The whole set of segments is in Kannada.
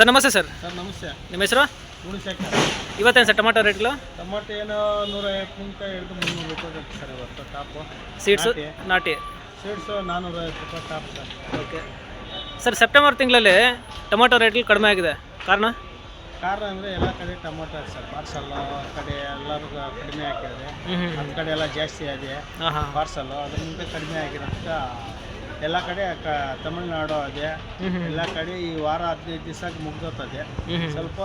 ಸರ್ ನಮಸ್ತೆ ಸರ್. ಸರ್ ನಮಸ್ತೆ. ನಿಮ್ಮ ಹೆಸರು? ಗುಣಶೇಖರ್ ಇವತ್ತೇನು ಸರ್ ಟೊಮಾಟೊ ರೇಟ್ಗಳು? ಟೊಮಾಟೊ ಏನು ನೂರ ಐವತ್ತು ಹಿಡಿದು ಮುನ್ನೂರು ರೂಪಾಯಿ ಸರ್ ಇವತ್ತು ಟಾಪು ಸೀಡ್ಸು ನಾಟಿ. ನಾಟಿ. ಸೀಡ್ಸು ನಾನ್ನೂರ ಐವತ್ತು ರೂಪಾಯಿ top sir. Okay. Sir September ತಿಂಗಳಲ್ಲಿ ಟೊಮಾಟೊ ರೇಟ್ಗಳು ಕಡಿಮೆ ಆಗಿದೆ. ಕಾರಣ? ಕಾರಣ ಅಂದರೆ ಎಲ್ಲ ಕಡೆ ಟೊಮೊಟೊ ಸರ್. ಪಾರ್ಸಲ್ಲು ಕಡೆ ಎಲ್ಲರಿಗೂ ಕಡಿಮೆ ಆಗಿದೆ. ನಮ್ಮ ಕಡೆ ಎಲ್ಲ ಜಾಸ್ತಿ ಆಗಿದೆ. ಪಾರ್ಸಲ್ಲು ಅದರಿಂದ ಕಡಿಮೆ ಆಗಿರೋದ್ಕ ಎಲ್ಲ ಕಡೆ ಕ ತಮಿಳ್ನಾಡು ಹ್ಞೂ ಎಲ್ಲ ಕಡೆ ಈ ವಾರ ಹದಿನೈದು ದಿವಸ ಮುಗ್ದೋತದೆ. ಸ್ವಲ್ಪ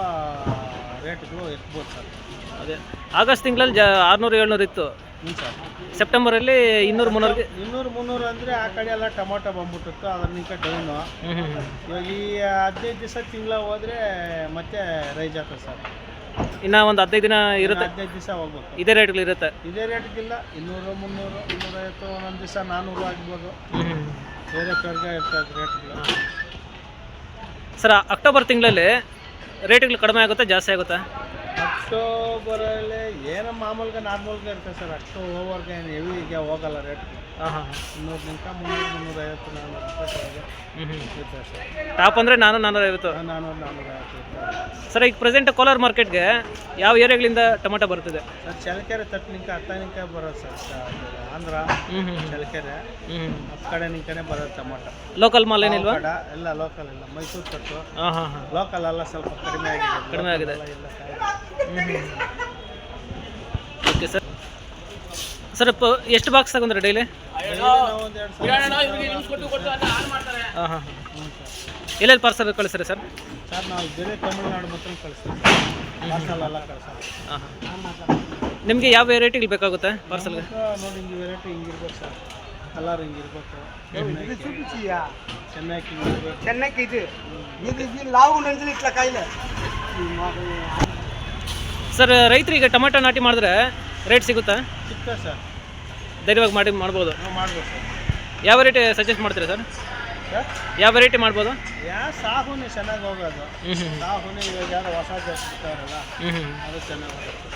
ರೇಟ್ಗಳು ಎತ್ಬೋದು ಸರ್. ಅದೇ. ಆಗಸ್ಟ್ ತಿಂಗಳಲ್ಲಿ ಜಾ ಆರುನೂರು ಏಳ್ನೂರು ಇತ್ತು. ಹ್ಞೂ ಸರ್. ಸೆಪ್ಟೆಂಬರಲ್ಲಿ ಇನ್ನೂರು ಮುನ್ನೂರಿಗೆ? ಇನ್ನೂರು ಮುನ್ನೂರು ಅಂದರೆ ಆ ಕಡೆ ಎಲ್ಲ ಟೊಮೊಟೊ ಬಂದ್ಬಿಟ್ಟಿತ್ತು ಡೌನು. ಹ್ಞೂ ಹ್ಞೂ ಹ್ಞೂ ಇವಾಗ ಈ ಹದಿನೈದು ದಿವಸ ತಿಂಗಳ ಹೋದ್ರೆ ಮತ್ತೆ ರೈಸ್ ಆಗ್ತದೆ ಸರ್. ಇನ್ನ ಒಂದು ಹದಿನೈದು ದಿನ ಇರುತ್ತೆ? ಹದಿನೈದು ದಿವಸ ಹೋಗ್ಬೇಕು. ಇದೇ ರೇಟ್ಗಳು ಇರುತ್ತೆ? ಇದೇ ರೇಟ್ಗಿಲ್ಲ ಇನ್ನೂರು ಮುನ್ನೂರು ಇನ್ನೂರೈವತ್ತು ಒಂದೊಂದು ದಿವಸ ನಾನ್ನೂರು ಆಗ್ಬೋದು. ಹ್ಞೂ ಸರ್, ಅಕ್ಟೋಬರ್ ತಿಂಗಳಲ್ಲಿ ರೇಟ್ಗಳು ಕಡಿಮೆ ಆಗುತ್ತಾ, ಜಾಸ್ತಿ ಆಗುತ್ತಾ? ಅಕ್ಟೋಬರಲ್ಲಿ ಏನೋ ಮಾಮೂಲಿಗೆ ನಾರ್ಮಲ್ಗೆ ಇರ್ತದೆ ಸರ್. ಅಷ್ಟು ಓವರ್ಗೆ ಏನು ಹೆವಿಗೆ ಹೋಗಲ್ಲ ರೇಟ್. ಇನ್ನೂರು ಮುನ್ನೂರು ಮುನ್ನೂರೈವತ್ತು ನಾನ್ನೂರು ರೂಪಾಯಿ ಕೆಳಗೆ ಹ್ಞೂ ಹ್ಞೂ ಇರ್ತದೆ ಸರ್ ಟಾಪ್ ಅಂದರೆ ನಾನು ನಾನ್ನೂರು ಐವತ್ತು ಇರ್ತದೆ ಸರ್ ಈಗ ಪ್ರೆಸೆಂಟ್ ಕೋಲಾರ ಮಾರ್ಕೆಟ್ಗೆ ಯಾವ ಏರಿಯಾಗಳಿಂದ ಟೊಮೆಟೊ ಬರ್ತಿದೆ ಸರ್ ಚಳ್ಳಕೆರೆ ತಟ್ಟು ನಿಂಕ ಹತ್ತ ನಿಂಕ ಬರೋದು ಸರ್ ಸ- ಆಂಧ್ರ ಚಳ್ಳಕೆರೆ ಹ್ಞೂ ಕಡೆ ನಿಂಕನೆ ಬರೋದು ಟೊಮಾಟೊ. ಲೋಕಲ್ ಮಾಲ್ ಏನಿಲ್ವಾ ಕಡ ಎಲ್ಲ ಲೋಕಲ್ ಇಲ್ಲ ಮೈಸೂರು ತಟ್ಟು. ಹಾಂ ಹಾಂ ಹಾಂ. ಲೋಕಲ್ ಎಲ್ಲ ಸ್ವಲ್ಪ ಕಡಿಮೆ ಆಗಿದೆ. ಕಡಿಮೆ ಆಗಿದೆ. Local ಎಲ್ಲ ಇಲ್ಲ ಓಕೆ ಸರ್ ಸರ್ ಎಷ್ಟು ಬಾಕ್ಸ್ ತಗೊಂಡ್ರೆ ಡೈಲಿ ಹಾಂ ಹಾಂ ಎಲ್ಲೆಲ್ಲಿ ಪಾರ್ಸಲ್ ಕಳಿಸ್ರಿ ಸರ್? ಸರ್ ನಾವು ನಿಮಗೆ ಯಾವ ವೆರೈಟಿಗಳು ಬೇಕಾಗುತ್ತೆ ಪಾರ್ಸಲ್ಗೆ ನೋಡಿ ಸರ್. ಲಾವು ಕಾಯಿಲೆ? ಸರ್ ರೈತರಿಗೆ ಟೊಮೆಟೊ ನಾಟಿ ಮಾಡಿದ್ರೆ ರೇಟ್ ಸಿಗುತ್ತಾ? ಚಿಕ್ಕ ಸರ್. ಧೈರ್ಯವಾಗಿ ಮಾಡಿ ಮಾಡ್ಬೋದು. ನಾವು ಮಾಡ್ಬೋದು ಸರ್. ಯಾವ ವೆರೈಟಿ ಸಜೆಸ್ಟ್ ಮಾಡ್ತೀರಾ ಸರ್? ಸರ್? ಯಾವ ವೆರೈಟಿ ಮಾಡ್ಬೋದು? ಯಾ ಸಾಹುನೇ ಚೆನ್ನಾಗಿ ಹೋಗೋದು. ಸಾಹುನೇ ಇವಾಗ ಯಾರೋ ಹೊಸ ಜಾಸ್ತಿ ಅದು ಚೆನ್ನಾಗಿ ಹೋಗುತ್ತೆ.